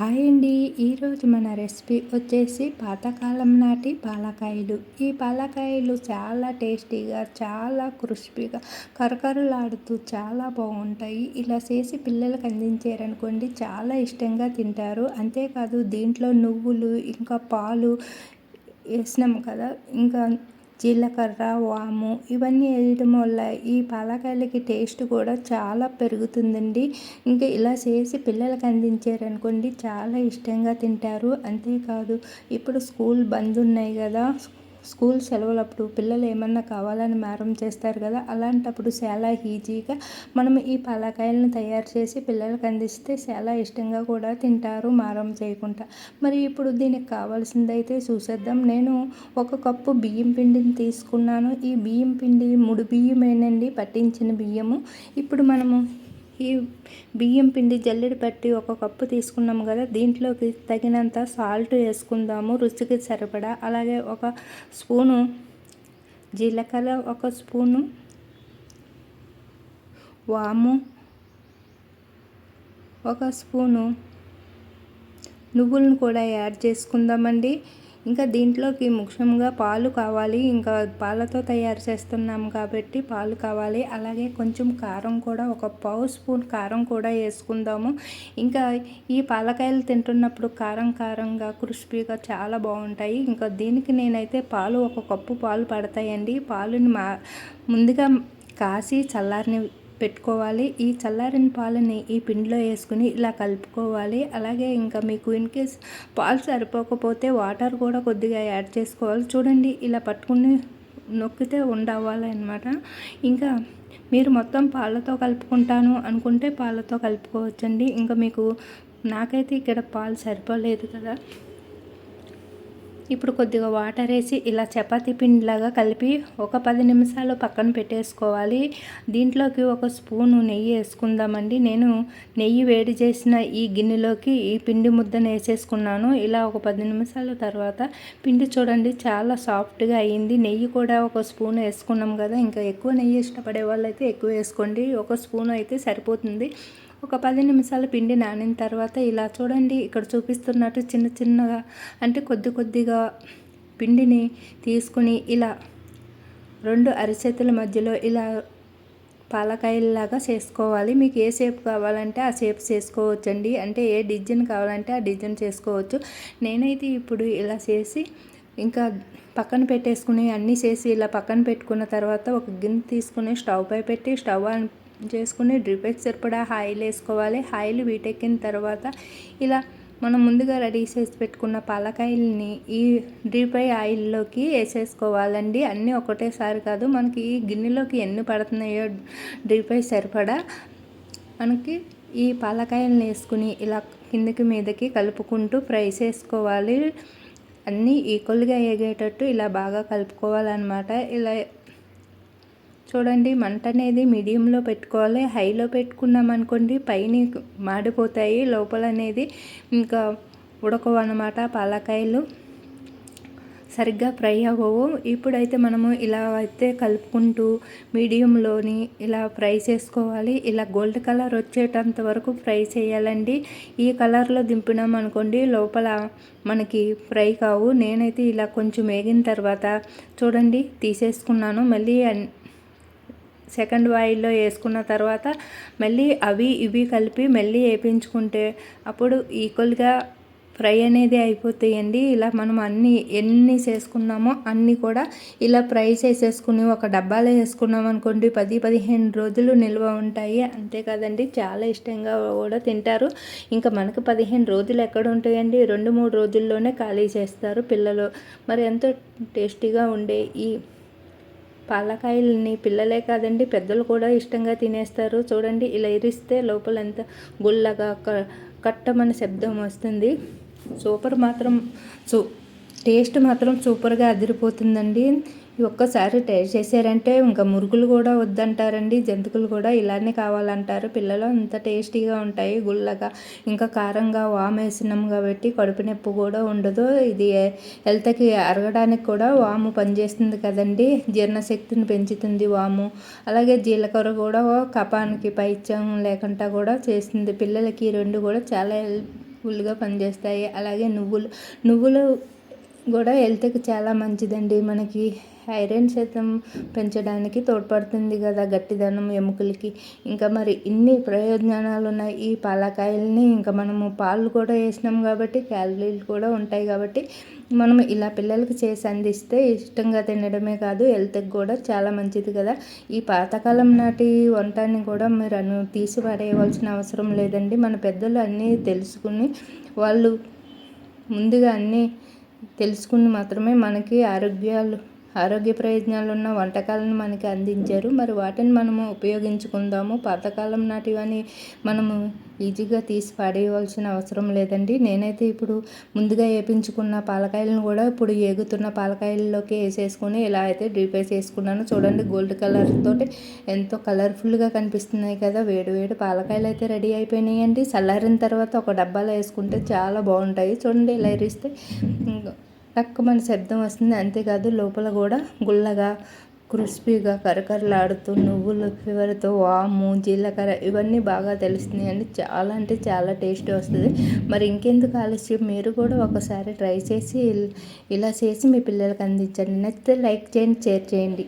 Hi అండి. ఈరోజు మన రెసిపీ వచ్చేసి పాతకాలం నాటి పాలకాయలు. ఈ పాలకాయలు చాలా టేస్టీగా చాలా క్రిస్పీగా కరకరలాడుతూ చాలా బాగుంటాయి. ఇలా చేసి పిల్లలకు అందించారనుకోండి చాలా ఇష్టంగా తింటారు. అంతేకాదు దీంట్లో నువ్వులు ఇంకా పాలు వేసినాం కదా ఇంకా జీలకర్ర వాము ఇవన్నీ వేయడం వల్ల ఈ పాలకాయలకి టేస్ట్ కూడా చాలా పెరుగుతుందండి. ఇంకా ఇలా చేసి పిల్లలకి అందించారనుకోండి చాలా ఇష్టంగా తింటారు. అంతేకాదు ఇప్పుడు స్కూల్ బంద్ ఉన్నాయి కదా స్కూల్ సెలవులప్పుడు పిల్లలు ఏమన్నా కావాలని మారం చేస్తారు కదా అలాంటప్పుడు చాలా ఈజీగా మనం ఈ పలకాయలను తయారు చేసి పిల్లలకు అందిస్తే చాలా ఇష్టంగా కూడా తింటారు మారం చేయకుండా. మరి ఇప్పుడు దీనికి కావాల్సిందైతే చూసేద్దాం. నేను ఒక కప్పు బియ్యం పిండిని తీసుకున్నాను. ఈ బియ్యం పిండి ముడి బియ్యమేనండి పట్టించిన బియ్యము. ఇప్పుడు మనము ఈ బియ్యం పిండి జల్లెడ పట్టి ఒక కప్పు తీసుకున్నాము కదా దీంట్లోకి తగినంత సాల్ట్ వేసుకుందాము రుచికి సరిపడా. అలాగే ఒక స్పూను జీలకర్ర ఒక స్పూను వాము ఒక స్పూను నువ్వులను కూడా యాడ్ చేసుకుందామండి. ఇంకా దీంట్లోకి ముఖ్యంగా పాలు కావాలి. ఇంకా పాలతో తయారు చేస్తున్నాం కాబట్టి పాలు కావాలి. అలాగే కొంచెం కారం కూడా ఒక పావు స్పూన్ కారం కూడా వేసుకుందాము. ఇంకా ఈ పాలకాయలు తింటున్నప్పుడు కారం కారంగా క్రిస్పీగా చాలా బాగుంటాయి. ఇంకా దీనికి నేనైతే పాలు ఒక కప్పు పాలు పడతాయండి. పాలుని మా ముందుగా కాసి చల్లారిని పెట్టుకోవాలి. ఈ చల్లారిన పాలని ఈ పిండిలో వేసుకుని ఇలా కలుపుకోవాలి. అలాగే ఇంకా మీకు ఇన్ కేస్ పాలు సరిపోకపోతే వాటర్ కూడా కొద్దిగా యాడ్ చేసుకోవాలి. చూడండి ఇలా పట్టుకుని నొక్కితే ఉండవ్వాలన్నమాట. ఇంకా మీరు మొత్తం పాలతో కలుపుకుంటాను అనుకుంటే పాలతో కలుపుకోవచ్చండి. ఇంకా మీకు నాకైతే ఇక్కడ పాలు సరిపోలేదు కదా. ఇప్పుడు కొద్దిగా వాటర్ వేసి ఇలా చపాతీ పిండిలాగా కలిపి ఒక పది నిమిషాలు పక్కన పెట్టేసుకోవాలి. దీంట్లోకి ఒక స్పూను నెయ్యి వేసుకుందామండి. నేను నెయ్యి వేడి చేసిన ఈ గిన్నెలోకి ఈ పిండి ముద్దను వేసేసుకున్నాను. ఇలా ఒక పది నిమిషాల తర్వాత పిండి చూడండి చాలా సాఫ్ట్గా అయ్యింది నెయ్యి కూడా ఒక స్పూన్ వేసుకున్నాం కదా ఇంకా ఎక్కువ నెయ్యి ఇష్టపడే వాళ్ళైతే ఎక్కువ వేసుకోండి. ఒక స్పూన్ అయితే సరిపోతుంది. ఒక పది నిమిషాలు పిండి నానిన తర్వాత ఇలా చూడండి ఇక్కడ చూపిస్తున్నట్టు చిన్న చిన్నగా అంటే కొద్ది కొద్దిగా పిండిని తీసుకుని ఇలా రెండు అరిచేతుల మధ్యలో ఇలా పాలకాయలాగా చేసుకోవాలి. మీకు ఏ షేప్ కావాలంటే ఆ షేప్ చేసుకోవచ్చండి. అంటే ఏ డిజైన్ కావాలంటే ఆ డిజైన్ చేసుకోవచ్చు. నేనైతే ఇప్పుడు ఇలా చేసి ఇంకా పక్కన పెట్టేసుకుని అన్నీ చేసి ఇలా పక్కన పెట్టుకున్న తర్వాత ఒక గిన్నె తీసుకుని స్టవ్ పై పెట్టి స్టవ్ చేసుకుని డ్రిపెక్స్ సరిపడా ఆయిల్ వేసుకోవాలి. ఆయిల్ వీటెక్కిన తర్వాత ఇలా మనం ముందుగా రెడీ చేసి పెట్టుకున్న పాలకాయల్ని ఈ డ్రీపై ఆయిల్లోకి వేసేసుకోవాలండి. అన్నీ ఒకటేసారి కాదు మనకి ఈ గిన్నెలోకి ఎన్ని పడుతున్నాయో డ్రీపై సరిపడా మనకి ఈ పాలకాయలను వేసుకుని ఇలా కిందకి మీదకి కలుపుకుంటూ ఫ్రై చేసుకోవాలి. అన్నీ ఈక్వల్గా ఎగేటట్టు ఇలా బాగా కలుపుకోవాలన్నమాట. ఇలా చూడండి మంట అనేది మీడియంలో పెట్టుకోవాలి. హైలో పెట్టుకున్నాం అనుకోండి పైన మాడిపోతాయి. లోపల అనేది ఇంకా ఉడకవు అనమాట పాలకాయలు. సరిగ్గా ఫ్రై అవ్వవు. ఇప్పుడైతే మనము ఇలా అయితే కలుపుకుంటూ మీడియంలోని ఇలా ఫ్రై చేసుకోవాలి. ఇలా గోల్డ్ కలర్ వచ్చేటంత వరకు ఫ్రై చేయాలండి. ఈ కలర్లో దింపినాం అనుకోండి లోపల మనకి ఫ్రై కావు. నేనైతే ఇలా కొంచెం వేగిన తర్వాత చూడండి తీసేసుకున్నాను. మళ్ళీ సెకండ్ వాయిల్లో వేసుకున్న తర్వాత మళ్ళీ అవి ఇవి కలిపి మళ్ళీ వేయించుకుంటే అప్పుడు ఈక్వల్గా ఫ్రై అనేది అయిపోతాయండి. ఇలా మనం అన్ని ఎన్ని చేసుకున్నామో అన్నీ కూడా ఇలా ఫ్రై చేసేసుకుని ఒక డబ్బాలో వేసుకున్నాం అనుకోండి పది పదిహేను రోజులు నిల్వ ఉంటాయి. అంతే కదండి చాలా ఇష్టంగా కూడా తింటారు. ఇంకా మనకు పదిహేను రోజులు ఎక్కడ ఉంటాయండి? రెండు మూడు రోజుల్లోనే ఖాళీ చేస్తారు పిల్లలు. మరి ఎంతో టేస్టీగా ఉండే ఈ పాలకాయలని పిల్లలే కాదండి పెద్దలు కూడా ఇష్టంగా తినేస్తారు. చూడండి ఇలా ఇరిస్తే లోపల ఎంత గుల్లగా కట్టమని శబ్దం వస్తుంది. సూపర్ మాత్రం సూ టేస్ట్ మాత్రం సూపర్గా అదిరిపోతుందండి. ఒక్కసారి టేస్ట్ చేశారంటే ఇంకా మురుగులు కూడా వద్దంటారండి. జంతుకులు కూడా ఇలానే కావాలంటారు. పిల్లలు అంత టేస్టీగా ఉంటాయి. గుల్లగా ఇంకా కారంగా వామ్ వేసినాం కాబట్టి కడుపు నొప్పి కూడా ఉండదు. ఇది హెల్త్కి అరగడానికి కూడా వాము పనిచేస్తుంది కదండి. జీర్ణశక్తిని పెంచుతుంది వాము. అలాగే జీలకర్ర కూడా కపానికి పైత్యం లేకుండా కూడా చేస్తుంది. పిల్లలకి రెండు కూడా చాలా హెల్ప్ఫుల్గా పనిచేస్తాయి. అలాగే నువ్వులు నువ్వులు కూడా హెల్త్కి చాలా మంచిదండి. మనకి ఐరన్ శాతం పెంచడానికి తోడ్పడుతుంది కదా గట్టిదనం ఎముకలకి. ఇంకా మరి ఇన్ని ప్రయోజనాలు ఉన్నాయి. ఈ పాలకాయల్ని ఇంకా మనము పాలు కూడా వేసినాం కాబట్టి క్యాలరీలు కూడా ఉంటాయి కాబట్టి మనం ఇలా పిల్లలకి చేసి అందిస్తే ఇష్టంగా తినడమే కాదు హెల్త్కి కూడా చాలా మంచిది కదా. ఈ పాతకాలం నాటి వంటని కూడా మీరు అను తీసి పడేయవలసిన అవసరం లేదండి. మన పెద్దలు అన్నీ తెలుసుకుని వాళ్ళు ముందుగా అన్నీ తెలుసుకుని మాత్రమే మనకి ఆరోగ్యాలు ఆరోగ్య ప్రయోజనాలు ఉన్న వంటకాలను మనకి అందించారు. మరి వాటిని మనము ఉపయోగించుకుందాము. పాతకాలం నాటివని మనము ఈజీగా తీసి పాడేయవలసిన అవసరం లేదండి. నేనైతే ఇప్పుడు ముందుగా వేపించుకున్న పాలకాయలను కూడా ఇప్పుడు ఏగుతున్న పాలకాయల్లోకి వేసేసుకొని ఇలా అయితే డీప్ ఫ్రై వేసుకున్నాను చూడండి గోల్డ్ కలర్ తోటి ఎంతో కలర్ఫుల్గా కనిపిస్తున్నాయి కదా. వేడి వేడి పాలకాయలు అయితే రెడీ అయిపోయినాయండి. చల్లారిన తర్వాత ఒక డబ్బాలో వేసుకుంటే చాలా బాగుంటాయి. చూడండి ఇలా ఇరిస్తే టక్కుమని శబ్దం వస్తుంది. అంతేకాదు లోపల కూడా గుల్లగా క్రిస్పీగా కరకరలాడుతూ నువ్వులు ఫీవర్తో వాము జీలకర్ర ఇవన్నీ బాగా తెలుస్తున్నాయండి. చాలా అంటే చాలా టేస్ట్ వస్తుంది. మరి ఇంకెందుకు ఆలస్యం? మీరు కూడా ఒకసారి ట్రై చేసి ఇలా చేసి మీ పిల్లలకి అందించండి. నచ్చితే లైక్ చేయండి షేర్ చేయండి.